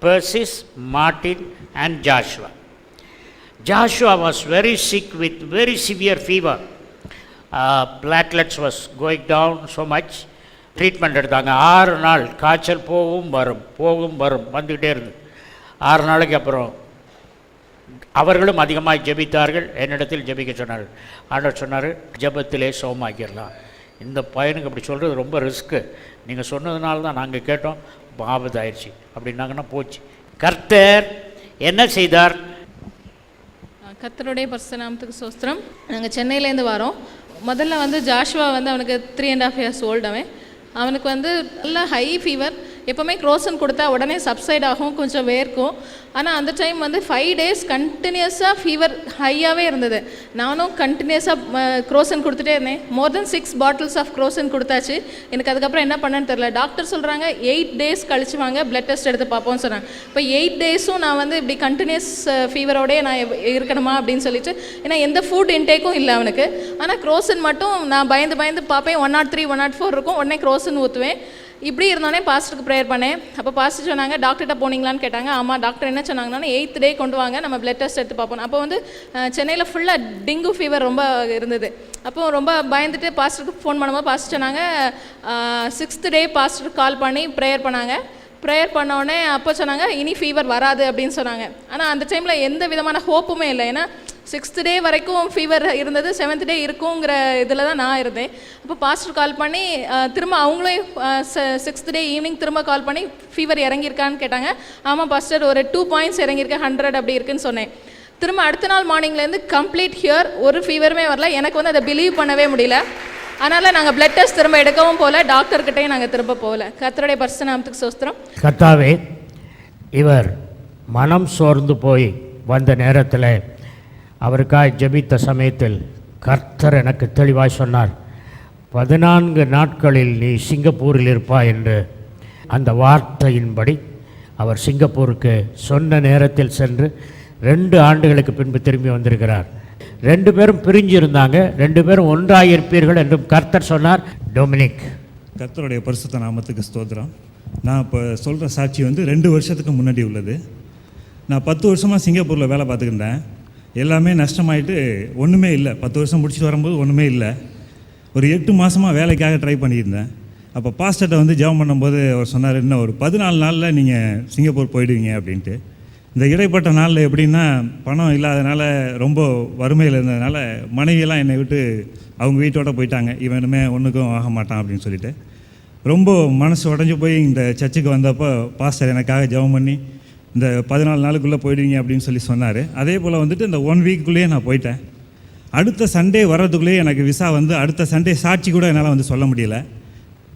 Persis, Martin, and Joshua. Joshua was very sick with very severe fever. Uh, platelets was going down so much. Treatment எடுத்தாங்க. ஆறு நாள் காய்ச்சல் போகும் வரும் போகும் வரும் வந்துக்கிட்டே இருந்தது. ஆறு நாளைக்கு அப்புறம் அவர்களும் அதிகமாக ஜெபித்தார்கள். என்னிடத்தில் ஜெபிக்க சொன்னார்கள். ஆண்டவர் சொன்னார் ஜெபத்திலே சோமாக்கிடலாம் இந்த பையனுக்கு அப்படி சொல்கிறது ரொம்ப ரிஸ்க்கு. நீங்கள் சொன்னதுனால தான் நாங்கள் கேட்டோம். ஆபத்தாயிருச்சு அப்படின்னாங்கன்னா போச்சு. கர்த்தர் என்ன செய்தார்? கர்த்தருடைய பரிசுநாமத்துக்கு சோஸ்திரம். நாங்கள் சென்னையிலேருந்து வரோம். முதல்ல வந்து ஜாஷுவா வந்து அவனுக்கு three and half years old அவன். அவனுக்கு வந்து நல்ல ஹை ஃபீவர் எப்போவுமே க்ரோசன் கொடுத்தா உடனே சப்சைட் ஆகும் கொஞ்சம் வேர்க்கும். ஆனால் அந்த டைம் வந்து ஃபைவ் டேஸ் கண்டினியூஸாக ஃபீவர் ஹையாகவே இருந்தது. நானும் கண்டினியூஸாக க்ரோசன் கொடுத்துட்டே இருந்தேன். More then six bottles of Crocin கொடுத்தாச்சு. எனக்கு அதுக்கப்புறம் என்ன பண்ணேன்னு தெரில டாக்டர் சொல்கிறாங்க எயிட் டேஸ் கழிச்சு வாங்க பிளட் டெஸ்ட் எடுத்து பார்ப்போம்னு சொன்னாங்க. இப்போ எயிட் டேஸும் நான் வந்து இப்படி கண்டினியூஸ் ஃபீவரோடே நான் இருக்கணுமா அப்படின்னு சொல்லிட்டு ஏன்னா எந்த ஃபுட் இன்டேக்கும் இல்லை அவனுக்கு. ஆனால் க்ரோசன் மட்டும் நான் பயந்து பயந்து பார்ப்பேன். One nought three one nought four இருக்கும். உடனே க்ரோசன் ஊற்றுவேன் இப்படி இருந்தோடனே பாஸ்டருக்கு ப்ரேயர் பண்ணேன். அப்போ பாஸ்டர் சொன்னாங்க டாக்டர்கிட்ட போனீங்களான்னு கேட்டாங்க. ஆமாம் டாக்டர் என்ன சொன்னாங்கன்னா எயித் டே கொண்டு வாங்க. நம்ம பிளட் டெஸ்ட் எடுத்து பார்ப்போம். அப்போ வந்து சென்னையில் ஃபுல்லாக டெங்கு ஃபீவர் ரொம்ப இருந்தது. அப்போ ரொம்ப பயந்துட்டு பாஸ்டருக்கு ஃபோன் பண்ணும்போது பாஸ்டர் சொன்னாங்க சிக்ஸ்த் டே பாஸ்டருக்கு கால் பண்ணி ப்ரேயர் பண்ணாங்க. ப்ரேயர் பண்ண உடனே அப்போ சொன்னாங்க இனி ஃபீவர் வராது அப்படின்னு சொன்னாங்க. ஆனால் அந்த டைமில் எந்த விதமான ஹோப்புமே இல்லை. ஏன்னா சிக்ஸ்த் டே வரைக்கும் ஃபீவர் இருந்தது செவன்த் டே இருக்குங்கிற இதில் தான் நான் இருந்தேன். அப்போ பாஸ்டர் கால் பண்ணி திரும்ப அவங்களே சிக்ஸ்த் டே ஈவினிங் திரும்ப கால் பண்ணி ஃபீவர் இறங்கியிருக்கான்னு கேட்டாங்க. ஆமாம் பாஸ்டர் ஒரு டூ பாயிண்ட்ஸ் இறங்கியிருக்கேன் ஹண்ட்ரட் அப்படி இருக்குன்னு சொன்னேன். திரும்ப அடுத்த நாள் மார்னிங்லேருந்து கம்ப்ளீட் ஹியர் ஒரு ஃபீவருமே வரல. எனக்கு வந்து அதை பிலீவ் பண்ணவே முடியல. அதனால் நாங்கள் பிளட் டெஸ்ட் திரும்ப எடுக்கவும் போகல டாக்டர்கிட்டையும் நாங்கள் திரும்ப போகல. கத்தருடைய பர்சனாமத்துக்கு சோஸ்திரம் கர்த்தாவே இவர் மனம் சோர்ந்து போய் வந்த நேரத்தில் அவருக்காய் ஜெபித்த சமயத்தில் கர்த்தர் எனக்கு தெளிவாய் சொன்னார் பதினான்கு நாட்களில் நீ சிங்கப்பூரில் இருப்பாய் என்று அந்த வார்த்தையின்படி அவர் சிங்கப்பூருக்கு சொன்ன நேரத்தில் சென்று ரெண்டு ஆண்டுகளுக்கு பின்பு திரும்பி வந்திருக்கிறார். ரெண்டு பேரும் பிரிஞ்சிருந்தாங்க. ரெண்டு பேரும் ஒன்றாக இருப்பீர்கள் என்றும் கர்த்தர் சொன்னார். டொமினிக். கர்த்தருடைய பரிசுத்த நாமத்துக்கு ஸ்தோத்திரம். நான் இப்போ சொல்கிற சாட்சி வந்து ரெண்டு வருஷத்துக்கு முன்னாடி உள்ளது. நான் பத்து வருஷமாக சிங்கப்பூரில் வேலை பார்த்துக்கிட்டேன் எல்லாமே நஷ்டமாயிட்டு ஒன்றுமே இல்லை. பத்து வருஷம் முடிச்சுட்டு வரும்போது ஒன்றுமே இல்லை. ஒரு எட்டு மாதமாக வேலைக்காக ட்ரை பண்ணியிருந்தேன். அப்போ பாஸ்டர்கிட்ட வந்து ஜெபம் பண்ணும்போது அவர் சொன்னார் இன்னும் ஒரு பதினாலு நாளில் நீங்கள் சிங்கப்பூர் போயிடுவீங்க அப்படின்ட்டு. இந்த இடைப்பட்ட நாளில் எப்படின்னா பணம் இல்லாதனால ரொம்ப வறுமையில் இருந்ததுனால மனைவியெல்லாம் என்னை விட்டு அவங்க வீட்டோட போயிட்டாங்க. இவன் இனிமே ஒன்றுக்கும் ஆக மாட்டான் அப்படின்னு சொல்லிட்டு. ரொம்ப மனசு உடஞ்சி போய் இந்த சர்ச்சுக்கு வந்தப்போ பாஸ்டர் எனக்காக ஜெபம் பண்ணி இந்த பதினாலு நாளுக்குள்ளே போயிடுவீங்க அப்படின்னு சொல்லி சொன்னார். அதே போல் வந்துட்டு இந்த ஒன் வீக்குள்ளேயே நான் போயிட்டேன். அடுத்த சண்டே வர்றதுக்குள்ளேயே எனக்கு விசா வந்து அடுத்த சண்டே சாட்சி கூட என்னால் வந்து சொல்ல முடியல.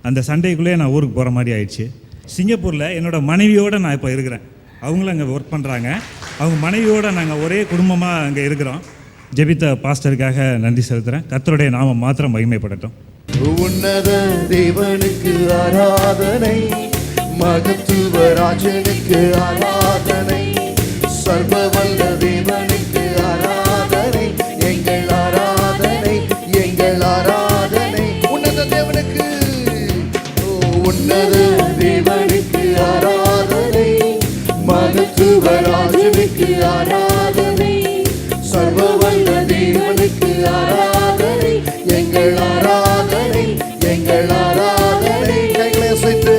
அந்த சண்டேக்குள்ளேயே நான் ஊருக்கு போகிற மாதிரி ஆயிடுச்சு. சிங்கப்பூரில் என்னோட மனைவியோடு நான் இப்போ இருக்கிறேன். அவங்களும் அங்கே ஒர்க் பண்ணுறாங்க அவங்க மனைவியோடு நாங்கள் ஒரே குடும்பமாக அங்கே இருக்கிறோம். ஜெபித்த பாஸ்டருக்காக நன்றி செலுத்துகிறேன் கத்தருடைய நாமம் மாத்திரம் மகிமைப்படட்டும். உன்னத தேவனுக்கு ஆராதனை மகத்துவ ராஜனுக்கு ஆராதனை சர்வவல்ல தேவனுக்கு ராஜனுக்கு ஆராதனை. சர்வவல்ல தேவனுக்கு ஆராதனை. எங்கள் ஆராதனை எங்கள் ஆராதனை. கைகளை அசைத்து.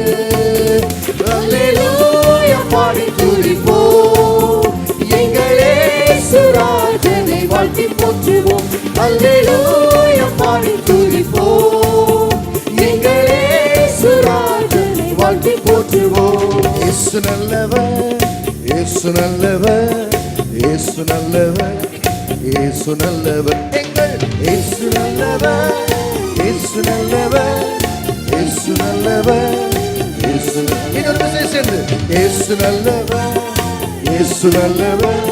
பாடி துதிப்போம். எங்களே சுராஜனை வாழ்த்தி போற்றுவோம். அல்லேலூயா பாடி துதிப்போம். எங்களே சுராஜனை வாழ்த்தி போற்றுவோம். இயேசு நல்லவர் இயேசு நல்லவர். இயேசு நல்லவர் இயேசு நல்லவர். எங்கள் இயேசு நல்லவர் இயேசு நல்லவர் இயேசு நல்லவர் இயேசு இன்னொரு மெசேஜ் சேர்ந்து. இயேசு நல்லவர் இயேசு நல்லவர்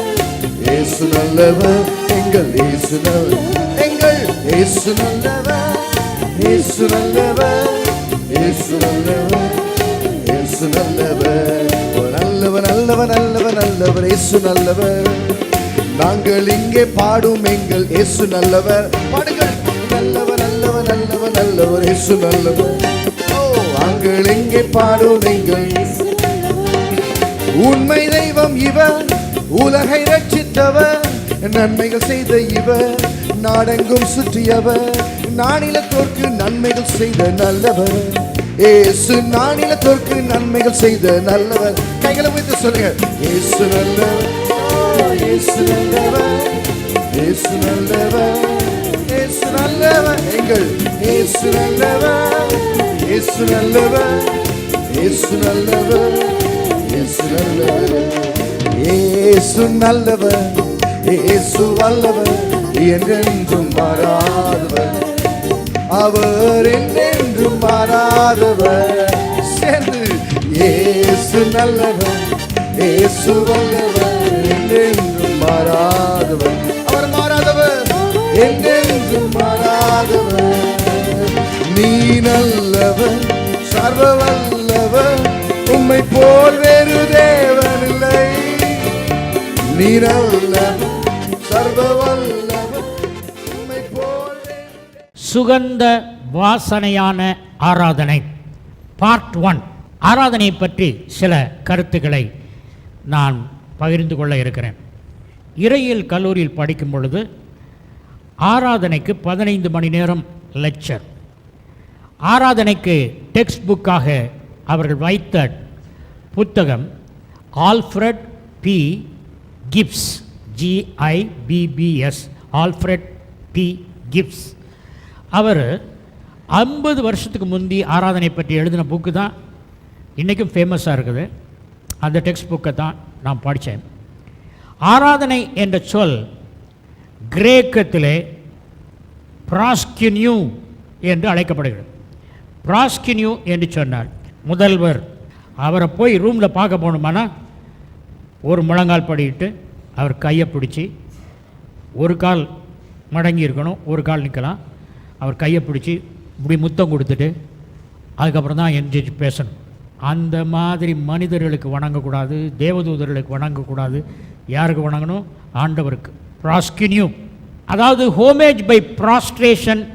இயேசு நல்லவர். எங்கள் இயேசு நல்லவர். எங்கள் இயேசு நல்லவர் இயேசு நல்லவர் இயேசு நல்லவர் இயேசு நல்லவர். நல்லவர் நல்லவர் நல்லவர் நல்லவர் இயேசு நல்லவர். நாங்கள் இங்கே பாடும் எங்கள் இயேசு நல்லவர். பாடுங்கள். நல்லவர் நல்லவர் நல்லவர் நல்லவர் இயேசு நல்லவர். ஓ நாங்கள் இங்கே பாடும் எங்கள் உண்மை தெய்வம் இவர் உலகை ரட்சித்தவர். நன்மைகள் செய்த இவர் நாடெங்கும் சுற்றியவர். நானிலத்தோர்க்கு நன்மைகள் செய்த நல்லவர். ஏசு நானிலத்தோர்க்கு நன்மைகள் செய்த நல்லவர். கைகளை வைத்து சொல்லுங்க. இயேசு நல்லவர் இயேசு நல்லவர் இயேசு நல்லவர் இயேசு நல்லவர் எங்கள் இயேசு நல்லவர் இயேசு நல்லவர் இயேசு நல்லவர் இயேசு நல்லவர் இயேசு நல்லவர் இயேசு வல்லவர் என்றென்றும் மாறாதவர். அவர் என்றென்றும் மாறாதவர். சேர்ந்து இயேசு நல்லவர் இயேசு வல்லவர் என்றென்றும் மாறாதவர். அவர் மாறாதவர். என்றென்றும் மாறாதவர். நீ நல்லவர் சர்வ வல்லவர் உம்மை போல் வேறு தேவன் இல்லை. நீ நல்லவர் சர்வ வல்லவர் உம்மை போல் சுகந்த வாசனையான ஆராதனை. Part one. ஆராதனை பற்றி சில கருத்துக்களை நான் பகிர்ந்து கொள்ள இருக்கிறேன். இறையியல் கல்லூரியில் படிக்கும் பொழுது ஆராதனைக்கு பதினைந்து மணி நேரம் லெக்சர் ஆராதனைக்கு டெக்ஸ்ட் புக்காக அவர்கள் வைத்த புத்தகம் Alfred B. Gibbs G I B B S Alfred B. Gibbs. அவர் ஐம்பது வருஷத்துக்கு முந்தி ஆராதனை பற்றி எழுதின புக்கு தான் இன்றைக்கும் ஃபேமஸாக இருக்குது. அந்த டெக்ஸ்ட் புக்கை தான் நான் படித்தேன். ஆராதனை என்ற சொல் கிரேக்கத்திலே பிராஸ்கின்யூ என்று அழைக்கப்படுகிறது. பிராஸ்கின்யூ என்று சொன்னார். முதல்வர் அவரை போய் ரூமில் பார்க்க போகணுமானா? ஒரு முழங்கால் படிட்டு அவர் கையை பிடிச்சி ஒரு கால் மடங்கி இருக்கணும் ஒரு கால் நிற்கலாம். அவர் கையை பிடிச்சி இப்படி முத்தம் கொடுத்துட்டு அதுக்கப்புறம் தான் எந்திரிச்சு பேசணும். அந்த மாதிரி மனிதர்களுக்கு வணங்கக்கூடாது தேவதூதர்களுக்கு வணங்கக்கூடாது. யாருக்கு வணங்கணும்? ஆண்டவருக்கு. ப்ராஸ்கின்யூ அதாவது ஹோமேஜ் பை ப்ராஸ்ட்ரேஷன்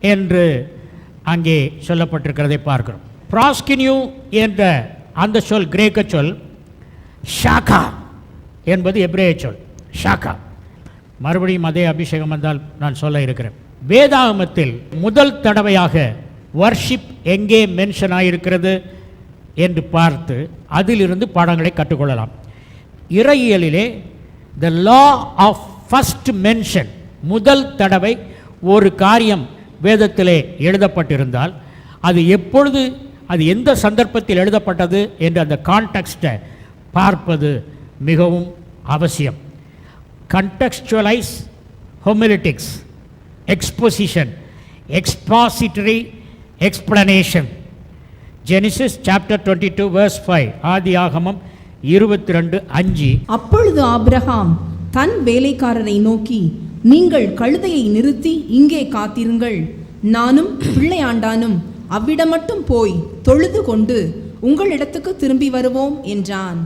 என்று அங்கே சொல்லப்பட்டிருக்கிறதை பார்க்கிறோம். ப்ராஸ்கின்யூ என்ற அந்த சொல் கிரேக்க சொல் ஷாக்கா என்பது எப்ரேய சொல் ஷாகா. மறுபடியும் அதே அபிஷேகம் வந்தால் நான் சொல்ல இருக்கிறேன். வேதாகமத்தில் முதல் தடவையாக வர்ஷிப் எங்கே மென்ஷன் ஆகியிருக்கிறது என்று பார்த்து அதிலிருந்து பாடங்களை கற்றுக்கொள்ளலாம். இறையியலிலே the law of first mention முதல் தடவை ஒரு காரியம் வேதத்திலே எழுதப்பட்டிருந்தால் அது எப்பொழுது அது எந்த சந்தர்ப்பத்தில் எழுதப்பட்டது என்று அந்த கான்டெக்ஸ்டை பார்ப்பது மிகவும் அவசியம். Contextualize exposition expository explanation explanation. Genesis chapter 22 verse 5 ஆதி ஆகமம் இருபத்தி ரெண்டு அஞ்சு. அப்பொழுது ஆபிரகாம் தன் வேலைக்காரரை நோக்கி நீங்கள் கழுதையை நிறுத்தி இங்கே காத்திருங்கள். நானும் பிள்ளையாண்டானும் அவ்விடம் மட்டும் போய் தொழுது கொண்டு உங்களிடத்துக்கு திரும்பி வருவோம் என்றான்.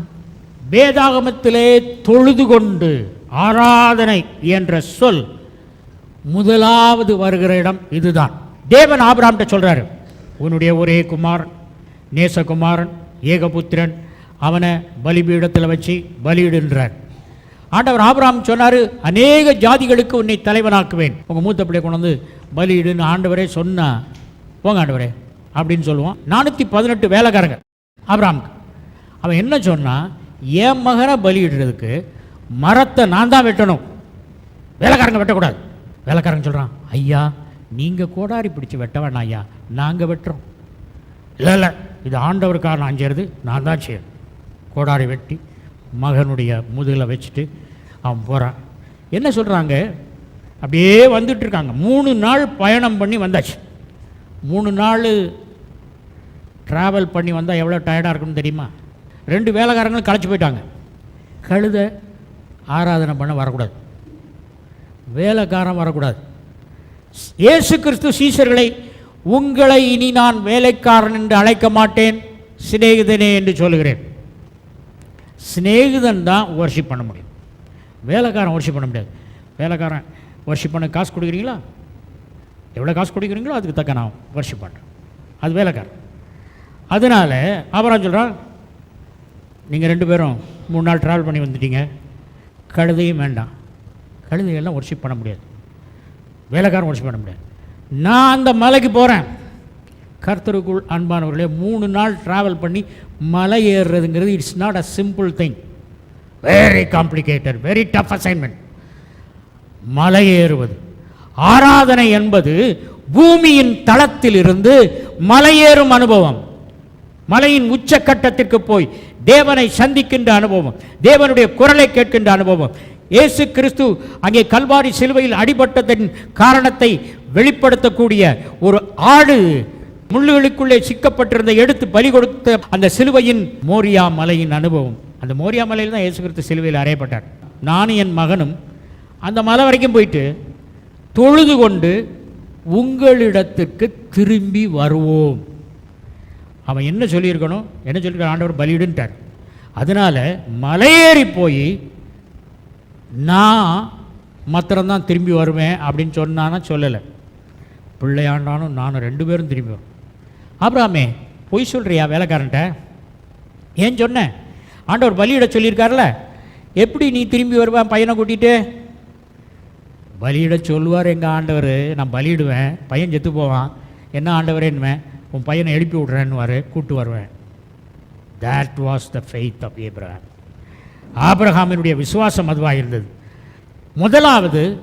வேதாகமத்திலே தொழுது கொண்டு ஆராதனை என்ற சொல் முதலாவது வருகிற இடம் இதுதான். தேவன் ஆபிராம்கிட்ட சொல்றாரு உன்னுடைய ஒரே குமாரன் நேசகுமாரன் ஏகபுத்திரன் அவனை பலிபீடத்தில் வச்சு பலியிடுன்றார் ஆண்டவர் ஆபராம் சொன்னார் அநேக ஜாதிகளுக்கு உன்னை தலைவனாக்குவேன். உங்கள் மூத்த பிள்ளை கொண்டு வந்து பலியிடுன்னு ஆண்டவரே சொன்னா போங்க ஆண்டவரே அப்படின்னு சொல்லுவான். நானூற்றி பதினெட்டு வேலைக்காரங்க ஆபராம்க்கு அவன் என்ன சொன்னான் என் மகனை பலியிடுறதுக்கு மரத்தை நான் தான் வெட்டணும். வேலைக்காரங்க வெட்டக்கூடாது. வேலைக்காரங்க சொல்கிறான் ஐயா நீங்கள் கோடாரி பிடிச்சி வெட்ட வேணாம் ஐயா நாங்கள் வெட்டுறோம். இல்லை இல்லை இது ஆண்டவருக்காக நான் செய்கிறது நான் தான் செய்யணும் கோடாரி வெட்டி மகனுடைய முதுகில் வச்சுட்டு அவன் போகிறான் என்ன சொல்கிறாங்க அப்படியே வந்துட்டு இருக்காங்க மூணு நாள் பயணம் பண்ணி வந்தாச்சு. மூணு நாள் ட்ராவல் பண்ணி வந்தால் எவ்வளோ டயர்டாக இருக்குன்னு தெரியுமா? ரெண்டு வேலைக்காரங்களும் களைச்சி போயிட்டாங்க. கழுத ஆராதனை பண்ண வரக்கூடாது. வேலைக்காரன் வரக்கூடாது. இயேசு கிறிஸ்து சீசர்களை உங்களை இனி நான் வேலைக்காரன் என்று அழைக்க மாட்டேன். சிநேகிதனே என்று சொல்லுகிறேன். சிநேகிதன் தான் ஒர்ஷிப் பண்ண முடியும். வேலைக்காரன் ஒர்ஷிப் பண்ண முடியாது. வேலைக்காரன் ஒர்ஷிப் பண்ண காசு கொடுக்குறீங்களா? எவ்வளோ காசு கொடுக்குறீங்களோ அதுக்கு தக்க நான் ஒர்ஷிப் பண்ணுறேன் அது வேலைக்காரன். அதனால் அப்புறம் சொல்கிறான் நீங்கள் ரெண்டு பேரும் மூணு நாள் ட்ராவல் பண்ணி வந்துட்டீங்க. கழுதையும் வேண்டாம். கழுதையெல்லாம் ஒர்ஷிப் பண்ண முடியாது. வேலைக்காரன் ஒர்ஷிப் பண்ண முடியாது. நான் அந்த மலைக்கு போகிறேன் கர்த்தருக்குள் அன்பானவர்களே மூணு நாள் ட்ராவல் பண்ணி மலை ஏறுறதுங்கிறது it's not a simple thing very complicated very tough assignment மலை ஏறுவது. ஆராதனை என்பது பூமியின் தளத்திலிருந்து மலையேறும் அனுபவம். மலையின் உச்சக்கட்டத்திற்கு போய் தேவனை சந்திக்கின்ற அனுபவம் தேவனுடைய குரலை கேட்கின்ற அனுபவம். இயேசு கிறிஸ்து அங்கே கல்வாரி சிலுவையில் அடிபட்டதன் காரணத்தை வெளிப்படுத்தக்கூடிய ஒரு ஆடு முள்ளுகளுக்குள்ளே சிக்கப்பட்டிருந்த எடுத்து பலி கொடுத்த அந்த சிலுவையின் மோரியா மலையின் அனுபவம். அந்த மோரியா மலையில் தான் இயேசு கிறிஸ்து சிலுவையில் அறையப்பட்டார். நானும் என் மகனும் அந்த மலை வரைக்கும் போயிட்டு தொழுது கொண்டு உங்களிடத்திற்கு திரும்பி வருவோம். அவன் என்ன சொல்லியிருக்கணும்? என்ன சொல்லியிருக்க ஆண்டவர் பலியிடுன்ட்டார். அதனால் மலையேறி போய் நான் மாத்திரம்தான் திரும்பி வருவேன் அப்படின்னு சொன்னான்னா சொல்லலை. பிள்ளையாண்டானும் நானும் ரெண்டு பேரும் திரும்பி வரும். அப்புறாமே பொய் சொல்கிறியா வேலைக்காரன்ட்ட? ஏன் சொன்னேன் ஆண்டவர் பலியிட சொல்லியிருக்கார்ல? எப்படி நீ திரும்பி வருவேன் பையனை கூட்டிகிட்டு பலியிட சொல்லுவார் எங்கள் ஆண்டவர். நான் பலியிடுவேன். பையன் செத்து போவான். என்ன ஆண்டவரேன்னுவேன் உன் பையனை எழுப்பி விட்றேன்னுவார் கூட்டு வருவேன். That was the faith of Abraham ஆப்ரஹாமினுடைய விசுவாசம் அதுவாக இருந்தது. முதலாவது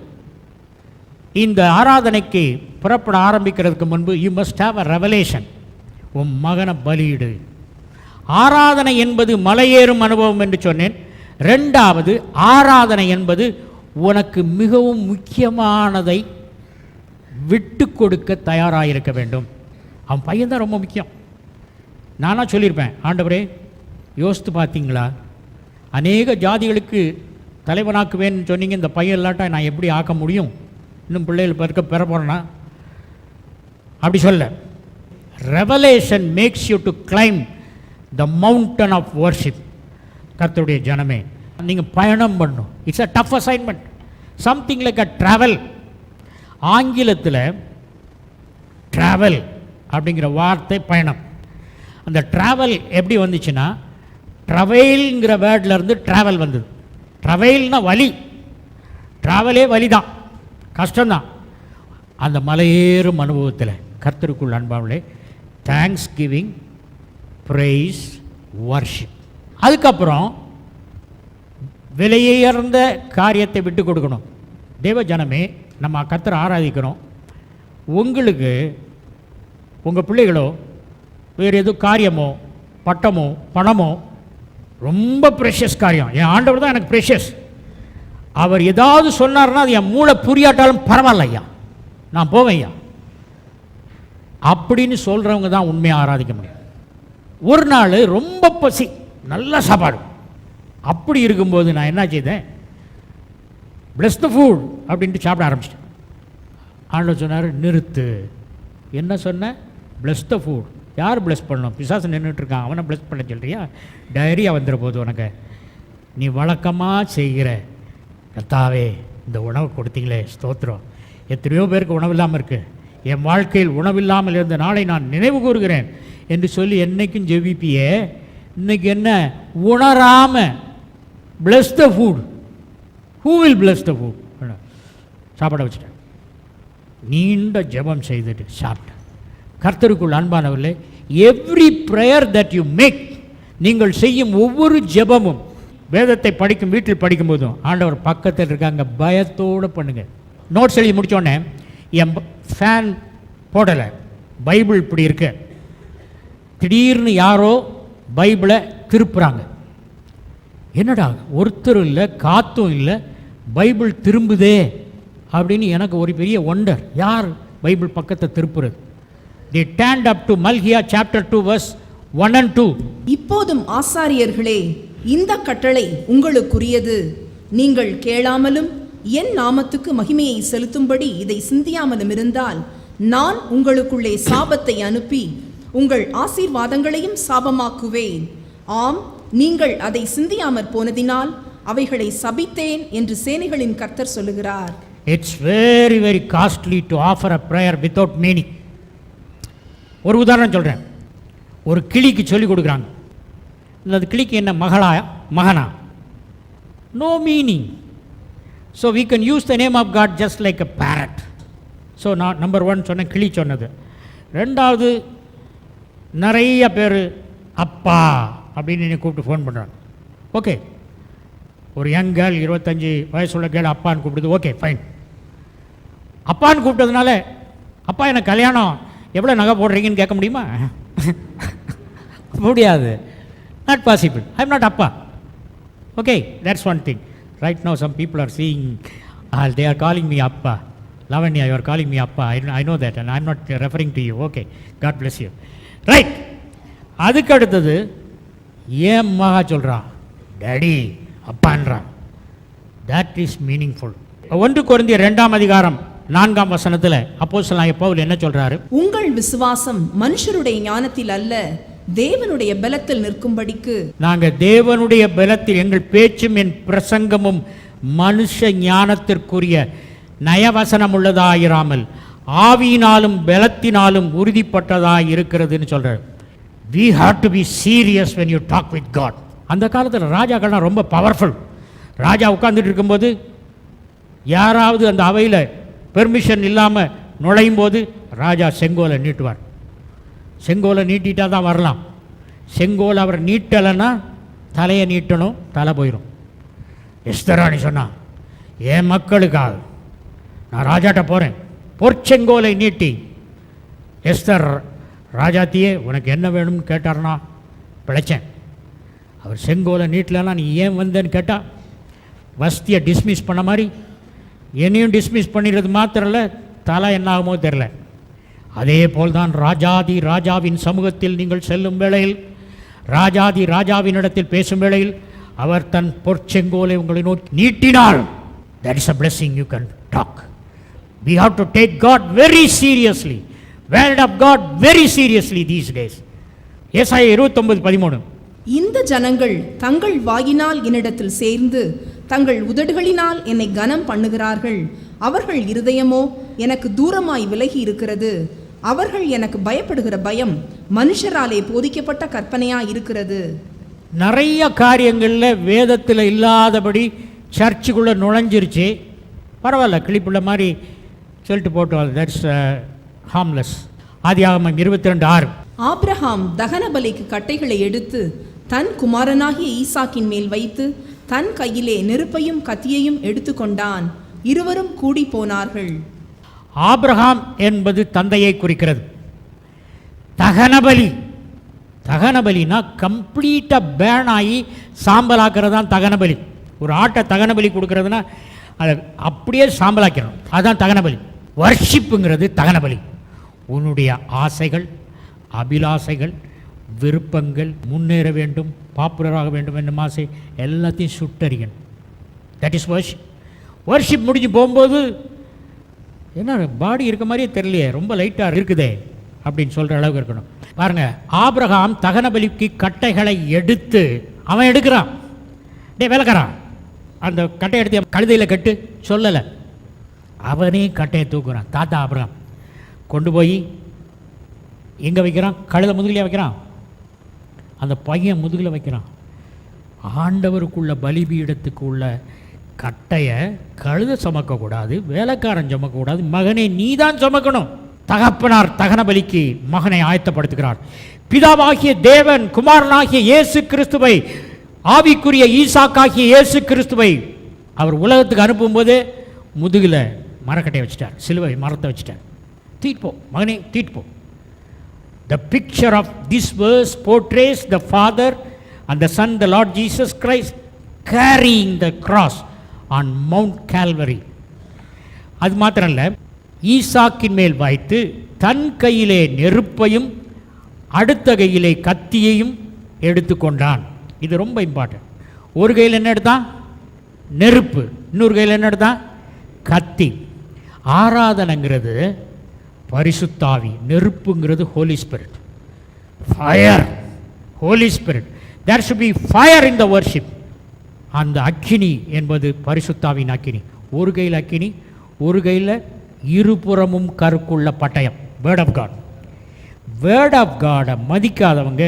இந்த ஆராதனைக்கு புறப்பட ஆரம்பிக்கிறதுக்கு முன்பு you must have a revelation உன் மகனை பலியிடு. ஆராதனை என்பது மலையேறும் அனுபவம் என்று சொன்னேன். ரெண்டாவது ஆராதனை என்பது உனக்கு மிகவும் முக்கியமானதை விட்டு கொடுக்க தயாராக இருக்க வேண்டும். அவன் பையன்தான் ரொம்ப முக்கியம். நானாக சொல்லியிருப்பேன் ஆண்டவரே யோசித்து பார்த்தீங்களா? அநேக ஜாதிகளுக்கு தலைவனாக்குவேன்னு சொன்னீங்க இந்த பையன் இல்லாட்டா நான் எப்படி ஆக்க முடியும்? இன்னும் பிள்ளைகள் பிறக்க பெற போகிறேன்னா அப்படி சொல்ல revelation makes you to climb the mountain of worship கர்த்தருடைய ஜனமே நீங்கள் பயணம் பண்ணும். It's a tough assignment something like a travel ஆங்கிலத்தில் ட்ராவல் அப்படிங்கிற வார்த்தை பயணம். அந்த ட்ராவல் எப்படி வந்துச்சுன்னா ட்ரவெயில்ங்கிற வேர்ட்லேருந்து ட்ராவல் வந்தது. ட்ரவெயில்னால் வலி. ட்ராவலே வலி தான் கஷ்டம்தான். அந்த மலையேறும் அனுபவத்தில் கர்த்தருக்குள் அன்பாவிலே தேங்க்ஸ் கிவிங் ப்ரைஸ் வர்ஷிப் அதுக்கப்புறம் விலையுயர்ந்த காரியத்தை விட்டு கொடுக்கணும். தேவ ஜனமே நம்ம கர்த்தரை ஆராதிக்கிறோம். உங்களுக்கு உங்கள் பிள்ளைகளோ வேறு எதுவும் காரியமோ பட்டமோ பணமோ ரொம்ப ப்ரெஷஸ் காரியம். என் ஆண்டவர் தான் எனக்கு ப்ரெஷஸ் அவர் ஏதாவது சொன்னார்னா அது என் மூளை புரியாட்டாலும் பரவாயில்ல ஐயா. நான் போவேன் ஐயா. அப்படின்னு சொல்கிறவங்க தான் உண்மையை ஆராதிக்க முடியும். ஒரு நாள் ரொம்ப பசி நல்ல சாப்பாடு. அப்படி இருக்கும்போது நான் என்ன செய்தேன்? பிளஸ் த ஃபுட் அப்படின்ட்டு சாப்பிட ஆரம்பிச்சிட்டேன். ஆண்டவர் சொன்னார் நிறுத்து. என்ன சொன்ன? பிளஸ் த ஃபுட் யார் பிளஸ் பண்ணணும்? பிசாசு நின்றுட்டுருக்கான் அவனை பிளஸ் பண்ண சொல்றியா? டைரியா வந்துட போகுது உனக்கு. நீ வழக்கமாக செய்கிற. கத்தாவே இந்த உணவு கொடுத்தீங்களே ஸ்தோத்திரம். எத்தனையோ பேருக்கு உணவு இல்லாமல் இருக்குது என் வாழ்க்கையில் உணவில்லாமல் இருந்த நாளை நான் நினைவு கூறுகிறேன் என்று சொல்லி என்றைக்கும் ஜெபிப்பியே. இன்னைக்கு என்ன? உணராமல் bless the food who will bless the food சாப்பாட வச்சுட்டேன். நீண்ட ஜெபம் செய்துட்டு சாப்பிட்டேன். கர்த்தருக்குள் அன்பானவர்களே every prayer that you make நீங்கள் செய்யும் ஒவ்வொரு ஜெபமும் வேதத்தை படிக்கும் வீட்டில் படிக்கும்போதும் ஆண்டவர் பக்கத்தில் இருக்காங்க. பயத்தோடு பண்ணுங்கள் நோட்ஸ் எழுதி முடித்தோடனே என் ஃபேன் போடலை. பைபிள் இப்படி இருக்கு. திடீர்னு யாரோ பைபிளை திருப்புறாங்க. என்னடா ஒருத்தர் இல்லை காத்தும் இல்லை பைபிள் திரும்புதே அப்படின்னு எனக்கு ஒரு பெரிய ஒண்டர் யார் பைபிள் பக்கத்தை திருப்புறது? The tend up to Malchijah chapter two verse one and two இப்போதும் ஆசாரியர்களே இந்த கட்டளை உங்களுக்குரியது. நீங்கள் கேளாமலும் என் நாமத்துக்கு மகிமையை செலுத்தும்படி இதை சிந்தியாமலும் இருந்தால் நான் உங்களுக்குள்ளே சாபத்தை அனுப்பி உங்கள் ஆசீர்வாதங்களையும் சாபமாக்குவேன். ஆம் நீங்கள் அதை சிந்தியாமற் போனதினால் அவைகளை சபித்தேன் என்று சேனைகளின் கர்த்தர் சொல்லுகிறார். It's very very costly to offer a prayer without meaning ஒரு உதாரணம் சொல்கிறேன் ஒரு கிளிக்கு சொல்லி கொடுக்குறாங்க. இந்த கிளிக்கு என்ன மகளா மகனா? No meaning so we can use the name of God just like a parrot so நான் நம்பர் ஒன் சொன்னேன் கிளி சொன்னது. ரெண்டாவது நிறைய பேர் அப்பா அப்படின்னு என்னை கூப்பிட்டு ஃபோன் பண்ணுறாங்க ஓகே ஒரு யங் கேர்ள் இருபத்தஞ்சி வயசுள்ள கேர்ள் அப்பான்னு கூப்பிடுது. ஓகே ஃபைன் அப்பான்னு கூப்பிட்டதுனால அப்பா எனக்கு கல்யாணம் எவ்வளோ நகை போடுறீங்கன்னு கேட்க முடியுமா? முடியாது. Not possible I am not அப்பா okay that's one thing right no some people are seeing all they are calling me அப்பா Lavanya you are calling me அப்பா I know that that I i'm not referring to you okay God bless you right அதுக்கு அடுத்தது ஏன் மகா சொல்கிறான் daddy அப்பான்றான் that is meaningful ஒன்று குறைந்திய ரெண்டாம் அதிகாரம் நான்காம் வசனத்தில் அப்போஸ்தலனாகிய பவுல் என்ன சொல்கிறாரு உங்கள் விசுவாசம் மனுஷருடைய ஞானத்தில் அல்ல தேவனுடைய பலத்தில் நிற்கும்படிக்கு. நாங்கள் தேவனுடைய பலத்தில் எங்கள் பேச்சும் என் பிரசங்கமும் மனுஷ ஞானத்திற்குரிய நயவசனம் உள்ளதாயிராமல் ஆவியினாலும் பலத்தினாலும் உறுதிப்பட்டதாக இருக்கிறதுன்னு சொல்கிறார் we have to be serious when you talk with God அந்த காலத்தில் ராஜாக்கள்லாம் ரொம்ப பவர்ஃபுல் ராஜா உட்காந்துட்டு இருக்கும்போது யாராவது அந்த அவையில் பெர்மிஷன் இல்லாமல் நுழையும் போது ராஜா செங்கோலை நீட்டுவார். செங்கோலை நீட்டிட்டால் தான் வரலாம். செங்கோல் அவர் நீட்டலைன்னா தலையை நீட்டணும் தலை போயிடும் எஸ்தராணி சொன்னான் என் மக்களுக்காக நான் ராஜாட்ட போகிறேன் பொற்செங்கோலை நீட்டி. எஸ்தர் ராஜாத்தியே உனக்கு என்ன வேணும்னு கேட்டார்னா பிழைச்சேன். அவர் செங்கோலை நீட்டலன்னா நீ ஏன் வந்தேன்னு கேட்டால் வஸ்தியை டிஸ்மிஸ் பண்ண மாதிரி என்னையும் டிஸ்மிஸ் பண்ணிடுறது மாத்திரம் இல்லை தலை என்ன ஆகுமோ தெரில அதே போல்தான் ராஜாதி ராஜாவின் சமூகத்தில் நீங்கள் செல்லும் வேளையில் ராஜாதி ராஜாவினிடத்தில் பேசும் வேளையில் அவர் தன் பொற்செங்கோலை உங்களை நோக்கி நீட்டினார். That is a blessing you can talk we have to take God very seriously word of God very seriously these days ஏசாய இருபத்தொன்பது பதிமூணு. இந்த ஜனங்கள் தங்கள் வாயினால் என்னிடத்தில் சேர்ந்து தங்கள் உதடுகளினால் என்னை கனம் பண்ணுகிறார்கள். அவர்கள் இருதயமோ எனக்கு தூரமாய் விலகி இருக்கிறது. அவர்கள் எனக்கு பயப்படுகிற பயம் மனுஷராலே போதிக்கப்பட்ட கற்பனையாய் இருக்கிறது. நிறைய காரியங்களில் வேதத்தில் இல்லாதபடி சர்ச்சுக்குள்ளே நுழைஞ்சிருச்சு. பரவாயில்ல கிளிப்புள்ள மாதிரி சொல்லிட்டு போட்டு தட்ஸ் ஹார்ம்லெஸ் ஆதியாகமம் இருபத்தி ரெண்டு ஆறு. ஆபிரகாம் தகன பலிக்கு கட்டைகளை எடுத்து தன் குமாரனாகிய ஈசாக்கின் மேல் வைத்து தன் கையிலே நெருப்பையும் கத்தியையும் எடுத்துக்கொண்டான். இருவரும் கூடி போனார்கள். ஆப்ரஹாம் என்பது தந்தையை குறிக்கிறது. தகனபலி தகனபலினா கம்ப்ளீட்டாக பேன் ஆகி சாம்பலாக்கிறது தான் தகனபலி ஒரு ஆட்டை தகனபலி கொடுக்கறதுனா அதை அப்படியே சாம்பலாக்கிறணும் அதுதான் தகனபலி வர்ஷிப்புங்கிறது தகனபலி உன்னுடைய ஆசைகள் அபிலாசைகள் விருப்பங்கள் முன்னேற வேண்டும் பாப்புலராக வேண்டும் என்னும் ஆசை எல்லாத்தையும் சுட்டறியணும். தட் இஸ் வர்ஷிப் வர்ஷிப் முடிஞ்சு போகும்போது என்ன பாடி இருக்க மாதிரியே தெரியலையே ரொம்ப லைட்டாக இருக்குதே அப்படின்னு சொல்கிற அளவுக்கு இருக்கணும். பாருங்க ஆபிரகாம் தகன பலிக்கு கட்டைகளை எடுத்து அவன் எடுக்கிறான். டே வேலைக்காரான் அந்த கட்டை எடுத்து கழுதையில் கட்டு சொல்லலை. அவனே கட்டையை தூக்குறான். தாத்தா ஆபிரகாம் கொண்டு போய் எங்கே வைக்கிறான்? கழுத முதுகிலே வைக்கிறான். அந்த பையன் முதுகில் வைக்கிறான். ஆண்டவருக்குள்ள பலிபீடத்துக்கு உள்ள கட்டையை கழுத சுமக்கக்கூடாது வேலைக்காரன் சுமக்கக்கூடாது மகனை நீதான் சுமக்கணும். தகப்பனார் தகன பலிக்கு மகனை ஆயத்தப்படுத்துகிறார். பிதாவாகிய தேவன் குமாரனாகிய இயேசு கிறிஸ்துவை ஆவிக்குரிய ஈசாக்காகிய இயேசு கிறிஸ்துவை அவர் உலகத்துக்கு அனுப்பும்போது முதுகில் மரக்கட்டையை வச்சுட்டார் சிலுவை மரத்தை வச்சுட்டார். தீட்போம் மகனே தீட்போம் the picture of this verse portrays the father and the son the Lord Jesus Christ carrying the cross on mount Calvary அது மாத்திரம் இல்லை ஈசாக்கின் மேல் வைத்து தன் கையிலே நெருப்பையும் அடுத்த கையிலே கத்தியையும் எடுத்துக்கொண்டான் இது ரொம்ப இம்பார்ட்டன்ட் ஒரு கையில் என்ன எடுத்தான்? நெருப்பு. இன்னொரு கையில் என்ன எடுத்தான்? கத்தி. ஆராதனைங்கிறது பரிசுத்தாவி. நெருப்புங்கிறது Holy Spirit fire Holy Spirit there should be fire in the worship அந்த அக்கினி என்பது பரிசுத்தாவின் அக்கினி. ஒரு கையில் அக்கினி ஒரு கையில் இருபுறமும் கருக்குள்ள பட்டயம். Word of God word of காடை மதிக்காதவங்க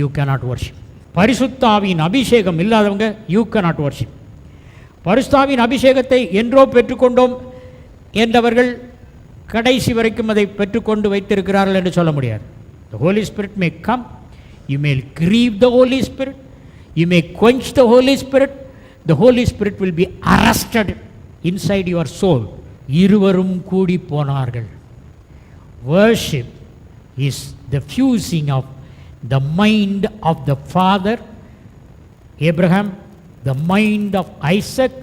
யூ கேனாட் வர்ஷிப் பரிசுத்தாவின் அபிஷேகம் இல்லாதவங்க யூ கேனாட் வர்ஷிப் பரிசுத்தாவின் அபிஷேகத்தை என்றோ பெற்றுக்கொண்டோம் என்றவர்கள் கடைசி வரைக்கும் அதை பெற்றுக்கொண்டு வைத்திருக்கிறார்கள் என்று சொல்ல முடியாது. The Holy Spirit may come you மேல் grieve the Holy Spirit You may quench the Holy Spirit, the Holy Spirit will be arrested inside your soul இருவரும் கூடி போனார்கள் worship is the fusing of the mind of the father Abraham the mind of Isaac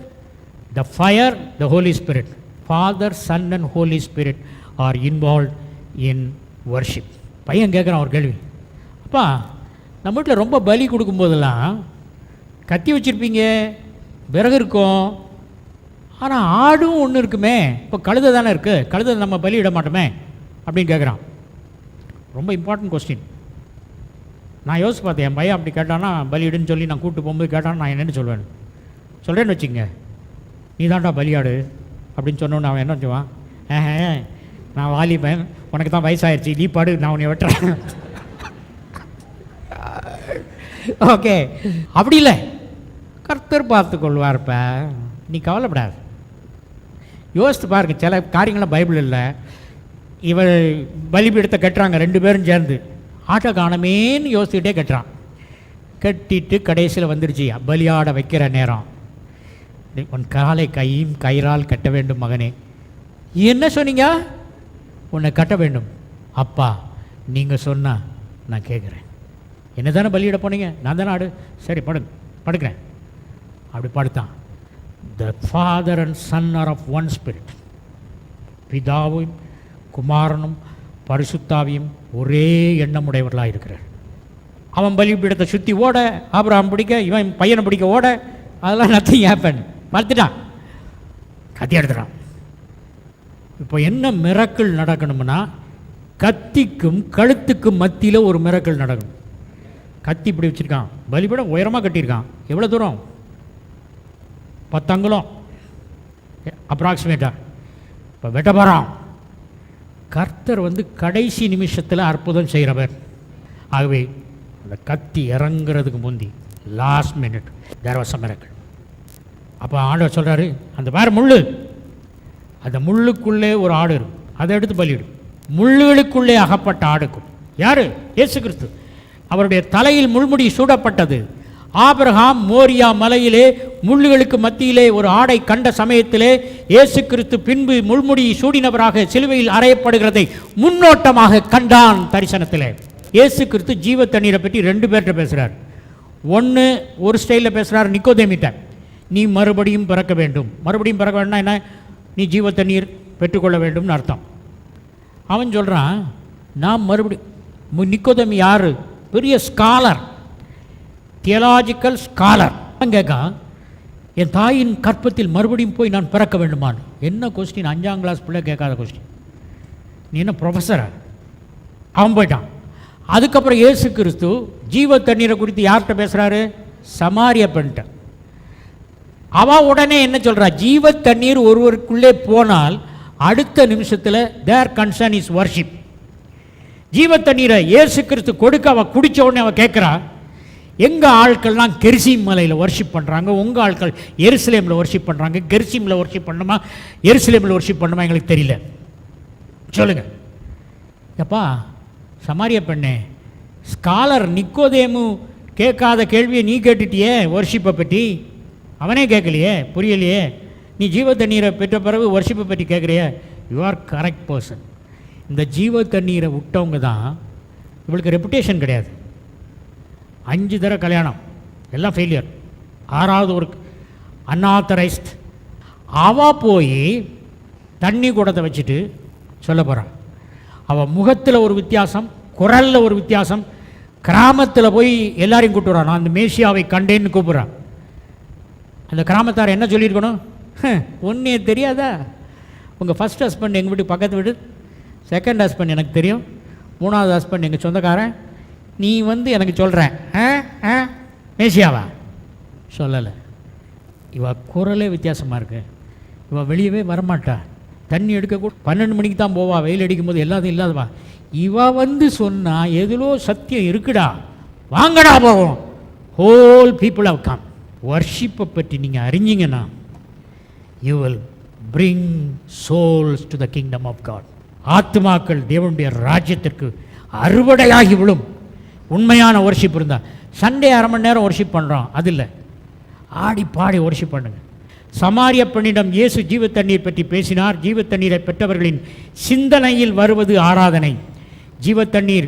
the fire the Holy Spirit father son and Holy Spirit are involve in worship பையன் கேட்குறான் ஒரு கேள்வி அப்பா நம்ம வீட்டில் ரொம்ப பலி கொடுக்கும்போதெல்லாம் கத்தி வச்சுருப்பீங்க விறகு இருக்கும். ஆனால் ஆடும் ஒன்று இருக்குமே இப்போ கழுதை தானே இருக்குது கழுதை நம்ம பலியிட மாட்டோமே அப்படின்னு கேட்குறான் ரொம்ப இம்பார்ட்டன்ட் கொஸ்டின் நான் யோசிச்சு பார்த்தேன் என் பையன் அப்படி கேட்டான்னா பலியிடுன்னு சொல்லி நான் கூப்பிட்டு போகும்போது கேட்டான் நான் என்னென்னு சொல்வேன் சொல்கிறேன்னு வச்சுங்க நீ தான்டா பலியாடு அப்படின்னு சொன்னோன்னு அவன் என்ன வச்சுவான் ஏஹே நான் வாலிபன் உனக்கு தான் வயசாயிருச்சு நீ பாடு நான் உன்னை வெட்டுறேன். ஓகே. அப்படி இல்லை. கர்த்தர் பார்த்து கொள்வார்ப்ப. நீ கவலைப்படாது. யோசித்து பாருங்க சில காரியங்கள்லாம் பைபிள் இல்லை. இவள் பலிபீடத்தை கட்டுறாங்க ரெண்டு பேரும் சேர்ந்து. ஆட்டோ காணமேன்னு யோசிச்சுக்கிட்டே கட்டுறான். கட்டிட்டு கடைசியில் வந்துருச்சு. பலியாட வைக்கிற நேரம். உன் காலை கையும் கயிறால் கட்ட வேண்டும் மகனே. என்ன சொன்னீங்க? உன்னை கட்ட வேண்டும். அப்பா நீங்கள் சொன்னால் நான் கேட்குறேன் என்ன தானே பலியிட போனீங்க? நான் தானே ஆடு. சரி படுங்க படுக்கிறேன். அப்படி படுத்தான். The father and son are of one spirit பிதாவும் குமாரனும் பரிசுத்தாவியும் ஒரே எண்ணமுடையவர்களாக இருக்கிறார். அவன் பலிபீடத்தை சுற்றி ஓட அப்புறம் பிடிக்க இவன் பையனை பிடிக்க ஓட அதெல்லாம் நத்திங் ஹேப்பன் பார்த்துட்டான் கத்தி எடுத்துட்டான். இப்போ என்ன மிரக்கல் நடக்கணும்னா கத்திக்கும் கழுத்துக்கும் மத்தியில் ஒரு மிரக்கல் நடக்கணும். கத்தி இப்படி வச்சுருக்கான். பலிபீடம் உயரமாக கட்டியிருக்கான். எவ்வளோ தூரம்? பத்தங்குளம். அப்ராக்சிமேட்டாக இப்போ வெட்ட போகிறான் கர்த்தர் வந்து கடைசி நிமிஷத்தில் அற்புதம் செய்கிறவர் ஆகவே அந்த கத்தி இறங்குறதுக்கு முந்தி லாஸ்ட் மினிட் தேர் மிரக்கல் அப்போ ஆண்டவர் சொல்கிறாரு அந்த வேறு முள்ளு. அந்த முள்ளுக்குள்ளே ஒரு ஆடு இருக்கும் அதை எடுத்து பலியிடும் முள்ளுகளுக்குள்ளே அகப்பட்ட ஆடுக்கும் யார்? இயேசு கிறிஸ்து. அவருடைய தலையில் முள்முடி சூடப்பட்டது. ஆபிரகாம் மோரியா மலையிலே முள்ளுகளுக்கு மத்தியிலே ஒரு ஆடை கண்ட சமயத்திலே இயேசு கிறிஸ்து பின்பு முள்முடி சூடினவராக சிலுவையில் அறையப்படுகிறதை முன்னோட்டமாக கண்டான் தரிசனத்திலே. இயேசு கிறிஸ்து ஜீவ தண்ணீரை பற்றி ரெண்டு பேர்கிட்ட பேசுகிறார் ஒன்று ஒரு ஸ்டைலில் பேசுகிறார் நிக்கோதேமிட்ட. நீ மறுபடியும் பிறக்க வேண்டும். மறுபடியும் பிறக்க வேண்டும்னா என்ன? நீ ஜீவ தண்ணீர் பெற்றுக்கொள்ள வேண்டும்னு அர்த்தம். அவன் சொல்கிறான் நான் மறுபடியும் நிக்கோதேமி யார்? பெரிய ஸ்காலர் தியலாஜிக்கல் ஸ்காலர் கேட்கான் என் தாயின் கற்பத்தில் மறுபடியும் போய் நான் பிறக்க வேண்டுமான் என்ன கொஸ்டின் அஞ்சாம் கிளாஸ் பிள்ளை கேட்காத கொஸ்டின் நீ என்ன ப்ரொஃபஸரா அவன் போயிட்டான். அதுக்கப்புறம் ஏசு கிறிஸ்து ஜீவ தண்ணீரை குறித்து யார்கிட்ட பேசுகிறாரு சமாரிய பெண்கிட்ட. அவ உடனே என்ன சொல்கிறா ஜீவ தண்ணீர் ஒருவருக்குள்ளே போனால் அடுத்த நிமிஷத்தில் தேர் கன்சர்ன் இஸ் வர்ஷிப் ஜீவ தண்ணீரை இயேசு கிறிஸ்து கொடுக்க அவள் குடித்த உடனே அவள் கேட்குறா எங்கள் ஆட்கள்லாம் கெரிசிம் மலையில் ஒர்ஷிப் பண்ணுறாங்க உங்கள் ஆட்கள் எருசலேமில் ஒர்ஷிப் பண்ணுறாங்க கெரிசிமில் ஒர்ஷிப் பண்ணுமா? எருசலேமில் ஒர்ஷிப் பண்ணுமா? எங்களுக்கு தெரியல. சொல்லுங்கள் எப்பா சமாரிய பெண்ணே ஸ்காலர் நிக்கோதேமு கேட்காத கேள்வியை நீ கேட்டுட்டியே ஒர்ஷிப்பை பற்றி அவனே கேட்கலையே புரியலையே. நீ ஜீவ தண்ணீரை பெற்ற பிறகு ஒர்ஷிப்பை பற்றி கேட்குறிய? யூ ஆர் கரெக்ட் பர்சன் இந்த ஜீவ தண்ணீரை விட்டவங்க தான் இவளுக்கு ரெப்புடேஷன் கிடையாது. அஞ்சு தடவை கல்யாணம் எல்லாம் ஃபெயிலியர் ஆறாவது ஒரு அன்ஆத்தரைஸ்ட் அவள் போய் தண்ணி குடத்தை வச்சுட்டு சொல்ல போகிறான் அவள் முகத்தில் ஒரு வித்தியாசம் குரலில் ஒரு வித்தியாசம் கிராமத்தில் போய் எல்லாரையும் கூப்பிட்டு நான் அந்த மேசியாவை கண்டேன்னு கூப்பிட்றான் அந்த கிராமத்தார் என்ன சொல்லியிருக்கணும்? ஒன்றே தெரியாதா? உங்கள் ஃபஸ்ட் ஹஸ்பண்ட் எங்கள் வீட்டுக்கு பக்கத்து வீடு செகண்ட் ஹஸ்பண்ட் எனக்கு தெரியும். மூணாவது ஹஸ்பண்ட் எங்கள் சொந்தக்காரன். நீ வந்து எனக்கு சொல்கிறேன் ஆ ஆ மேசியாவா? சொல்லலை. இவ குரலே வித்தியாசமாக இருக்கு. இவ வெளியவே வரமாட்டா. தண்ணி எடுக்க கூட பன்னெண்டு மணிக்கு தான் போவா. வெயில் அடிக்கும்போது எல்லாத்தையும் இல்லாதவா? இவ வந்து சொன்னால் எதிலோ சத்தியம் இருக்குடா. வாங்கடா போவோம். ஹோல் பீப்புள் ஆஃப் கம் வர்ஷிப்பை பற்றி நீங்கள் அறிஞ்சீங்கன்னா you will bring souls to the kingdom of God ஆத்மாக்கள் தேவனுடைய ராஜ்யத்திற்கு அறுவடையாகி விழும். உண்மையான ஒர்ஷிப் இருந்தால் சண்டே அரை மணி நேரம் ஒர்ஷிப் பண்ணுறோம் அது இல்லை. ஆடி பாடி ஒர்ஷிப் பண்ணுங்கள் சமாரிய பெண்ணிடம் இயேசு ஜீவ தண்ணீர் பற்றி பேசினார். ஜீவ தண்ணீரை பெற்றவர்களின் சிந்தனையில் வருவது ஆராதனை. ஜீவ தண்ணீர்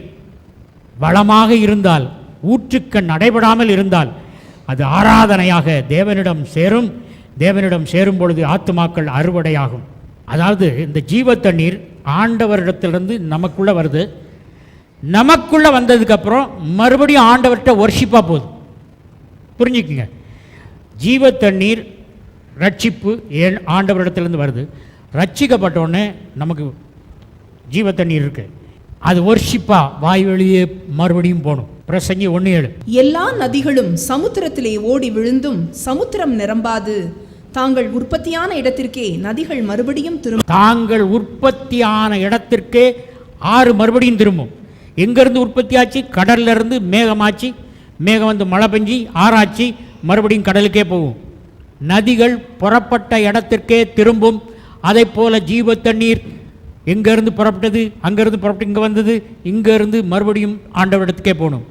வளமாக இருந்தால் ஊற்றுக்கண் நடைபெறாமல் இருந்தால் அது ஆராதனையாக தேவனிடம் சேரும். தேவனிடம் சேரும் பொழுது ஆத்துமாக்கள் அறுவடையாகும். அதாவது இந்த ஜீவத்தண்ணீர் ஆண்டவரிடத்திலிருந்து நமக்குள்ளே வருது. நமக்குள்ளே வந்ததுக்கப்புறம் மறுபடியும் ஆண்டவர்கிட்ட ஒர்ஷிப்பாக போகுது. புரிஞ்சுக்குங்க. ஜீவ தண்ணீர் ரட்சிப்பு ஏன் ஆண்டவரிடத்துலேருந்து வருது? ரட்சிக்கப்பட்டோன்னே நமக்கு ஜீவ தண்ணீர் இருக்குது அது ஒர்ஷிப்பாக வாய் வெளியே மறுபடியும் போகணும். பிரசங்கி ஒன்று ஏழு. எல்லா நதிகளும் சமுத்திரத்திலே ஓடி விழுந்தும் சமுத்திரம் நிரம்பாது. தாங்கள் உற்பத்தியான இடத்திற்கே நதிகள் மறுபடியும் திரும்ப தாங்கள் உற்பத்தியான இடத்திற்கே ஆறு மறுபடியும் திரும்பும். எங்கேருந்து உற்பத்தி ஆச்சு கடல்ல இருந்து மேகமாச்சு. மேகம் வந்து மழை பெஞ்சி ஆறாச்சு. மறுபடியும் கடலுக்கே போகும். நதிகள் புறப்பட்ட இடத்திற்கே திரும்பும். அதை போல ஜீவ தண்ணீர் எங்கேருந்து புறப்பட்டது? அங்கேருந்து புறப்பட்டு இங்கே வந்தது. இங்கேருந்து மறுபடியும் ஆண்டவரிடத்துக்கே போகணும்.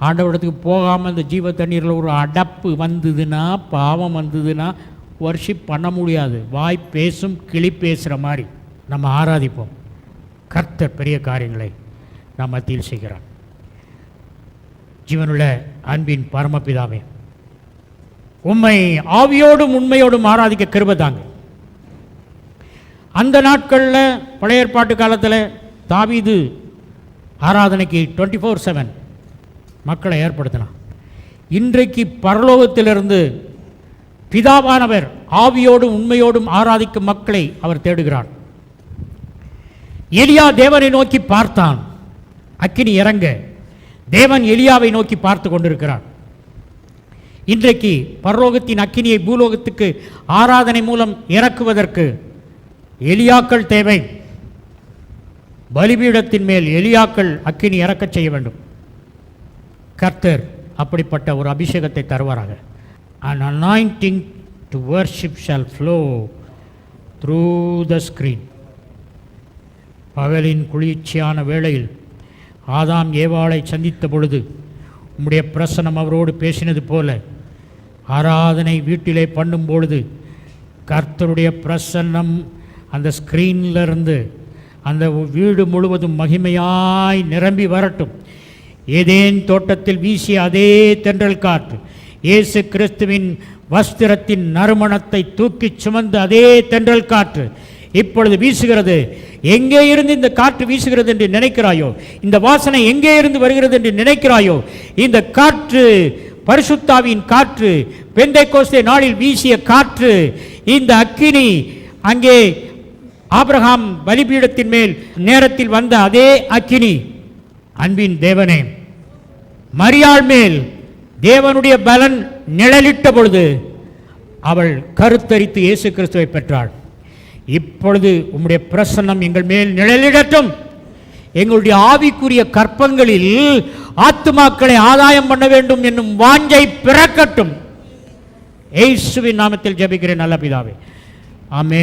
ஆண்டவரிடத்துக்கு போகாமல் இந்த ஜீவ தண்ணீரில் ஒரு அடப்பு வந்ததுன்னா பாவம் வந்ததுன்னா வர்ஷிப் பண்ண முடியாது. வாய் பேசும் கிளி பேசுகிற மாதிரி நம்ம ஆராதிப்போம். கர்த்தர் பெரிய காரியங்களை நாம் மத்தியில் செய்கிறோம் ஜீவனுள்ள அன்பின் பரமபிதாவே உண்மை ஆவியோடும் உண்மையோடும் ஆராதிக்க கிருபை தாங்க. அந்த நாட்களில் பழைய ஏற்பாட்டு காலத்தில் தாவிது ஆராதனைக்கு டுவெண்ட்டி ஃபோர் செவன் மக்களை ஏற்படுத்தினான். இன்றைக்கு பரலோகத்திலிருந்து பிதாவானவர் ஆவியோடும் உண்மையோடும் ஆராதிக்கும் மக்களை அவர் தேடுகிறார். எலியா தேவனை நோக்கி பார்த்தான். அக்கினி இறங்க. தேவன் எலியாவை நோக்கி பார்த்து கொண்டிருக்கிறார். இன்றைக்கு பரலோகத்தின் அக்கினியை பூலோகத்துக்கு ஆராதனை மூலம் இறக்குவதற்கு எலியாக்கள் தேவை. பலிபீடத்தின் மேல் எலியாக்கள் அக்கினி இறக்கச் செய்ய வேண்டும். கர்த்தர் அப்படிப்பட்ட ஒரு அபிஷேகத்தை தருவாராங்க and anointing to worship shall flow through the screen பகலின் குளிர்ச்சியான வேளையில் ஆதாம் ஏவாளை சந்தித்த பொழுது உம்முடைய பிரசனம் அவரோடு பேசினது போல ஆராதனை வீட்டிலே பண்ணும் பொழுது கர்த்தருடைய பிரசன்னம் அந்த ஸ்க்ரீனில் இருந்து அந்த வீடு முழுவதும் மகிமையாய் நிரம்பி வரட்டும். ஏதேன் தோட்டத்தில் வீசிய அதே தென்றல் காற்று இயேசு கிறிஸ்துவின் வஸ்திரத்தின் நறுமணத்தை தூக்கிச் சுமந்து அதே தென்றல் காற்று இப்பொழுது வீசுகிறது. எங்கே இருந்து இந்த காற்று வீசுகிறது என்று நினைக்கிறாயோ இந்த வாசனை எங்கே இருந்து வருகிறது என்று நினைக்கிறாயோ இந்த காற்று பரிசுத்தாவின் காற்று பெந்தை கோஸ்தே நாளில் வீசிய காற்று இந்த அக்கினி அங்கே ஆபிரகாம் பலிபீடத்தின் மேல் நேரத்தில் வந்த அதே அக்கினி. அன்பின் தேவனே மரியாள் மேல் தேவனுடைய பலன் நிழலிட்ட பொழுது அவள் கருத்தரித்து இயேசு கிறிஸ்துவை பெற்றாள். இப்பொழுது உம்முடைய பிரசன்னம் எங்கள் மேல் நிழலிடட்டும். எங்களுடைய ஆவிக்குரிய கற்பங்களில் ஆத்துமாக்களை ஆதாயம் பண்ண வேண்டும் என்னும் வாஞ்சை பிறக்கட்டும். ஏசுவின் நாமத்தில் ஜெபிக்கிறேன் நல்ல பிதாவே. ஆமே